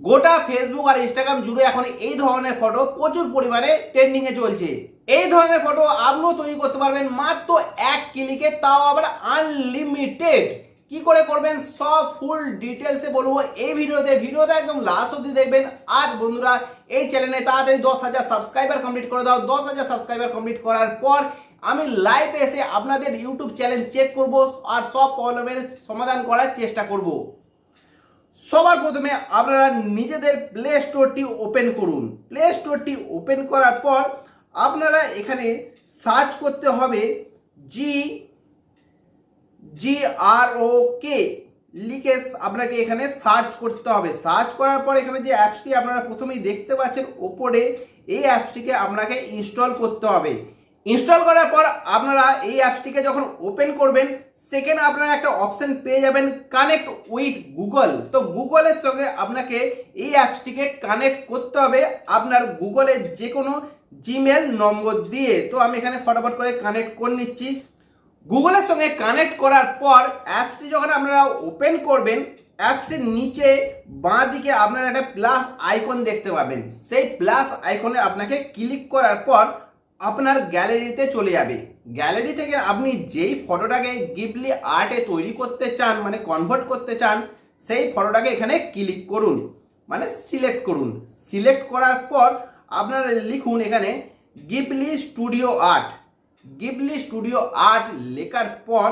গোটা ফেসবুক আর ইনস্টাগ্রাম জুড়ে এখন এই ধরনের ফটো প্রচুর পরিমাণে ট্রেন্ডিং এ চলছে। এই ধরনের ফটো আপনিও তৈরি করতে পারবেন মাত্র এক ক্লিকে তাও আবার আনলিমিটেড কি করে করবেন? সব ফুল ডিটেলসে বলব এই ভিডিওতে। ভিডিওটা একদম লাস্ট অব্দি দেখবেন। আর বন্ধুরা, এই চ্যানেলে তাড়াতাড়ি দশ হাজার সাবস্ক্রাইবার কমপ্লিট করে দাও। দশ হাজার সাবস্ক্রাইবার কমপ্লিট করার পর আমি লাইভ এসে আপনাদের ইউটিউব চ্যানেল চেক করব আর সব প্রবলেমের সমাধান করার চেষ্টা করব। সবার প্রথমে আপনারা নিজেদের প্লে স্টোরটি ওপেন করুন। প্লে স্টোরটি ওপেন করার পর আপনারা এখানে সার্চ করতে হবে জি জি আর ও কে লিখে আপনাকে এখানে সার্চ করতে হবে। সার্চ করার পর এখানে যে অ্যাপসটি আপনারা প্রথমেই দেখতে পাচ্ছেন, ওপরে এই অ্যাপসটিকে আপনাকে ইনস্টল করতে হবে। ইনস্টল করার পর আপনারা এই অ্যাপসটিকে যখন ওপেন করবেন সেকেন্ড আপনারা একটা অপশন পেয়ে যাবেন কানেক্ট উইথ গুগল তো গুগলের সঙ্গে আপনাকে এই অ্যাপসটিকে কানেক্ট করতে হবে আপনার গুগলের যে কোনো জিমেল নম্বর দিয়ে। তো আমি এখানে ফটাফট করে কানেক্ট করে নিচ্ছি। গুগলের সঙ্গে কানেক্ট করার পর অ্যাপসটি যখন আপনারা ওপেন করবেন অ্যাপসটির নিচে বাঁ দিকে আপনারা একটা প্লাস আইকন দেখতে পাবেন। সেই প্লাস আইকনে আপনাকে ক্লিক করার পর আপনার গ্যালারিতে চলে যাবে। গ্যালারি থেকে আপনি যেই ফটোটাকে গিফলি আর্টে তৈরি করতে চান মানে কনভার্ট করতে চান, সেই ফটোটাকে এখানে ক্লিক করুন মানে সিলেক্ট করুন। সিলেক্ট করার পর আপনারা লিখুন এখানে Ghibli studio art Ghibli studio art লেখার পর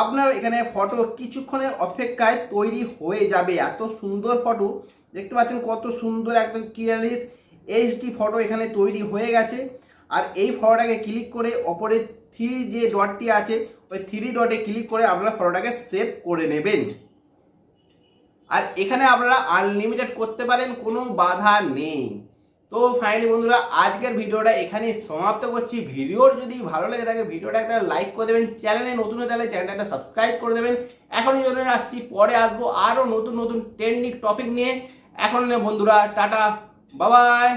আপনার এখানে ফটো কিছুক্ষণের অপেক্ষায় তৈরি হয়ে যাবে। এত সুন্দর ফটো, দেখতে পাচ্ছেন কত সুন্দর, একদম ক্লিয়ারিস এইচডি ফটো এখানে তৈরি হয়ে গেছে। আর এই ফটোটাকে ক্লিক করে ওপরে থ্রি যে ডটটি আছে, ওই থ্রি ডটে ক্লিক করে আপনারা ফটোটাকে সেভ করে নেবেন। আর এখানে আপনারা আনলিমিটেড করতে পারেন, কোনো বাধা নেই। তো ফাইনালি বন্ধুরা, আজকের ভিডিওটা এখানে সমাপ্ত করছি। ভিডিওর যদি ভালো লাগে থাকে, ভিডিওটা একটা লাইক করে দেবেন। চ্যানেলে নতুন হয়ে তাহলে চ্যানেলটা একটা সাবস্ক্রাইব করে দেবেন। এখন জন্য আসছি, পরে আসব আরও নতুন নতুন ট্রেন্ডিং টপিক নিয়ে। এখন বন্ধুরা, টাটা বাবাই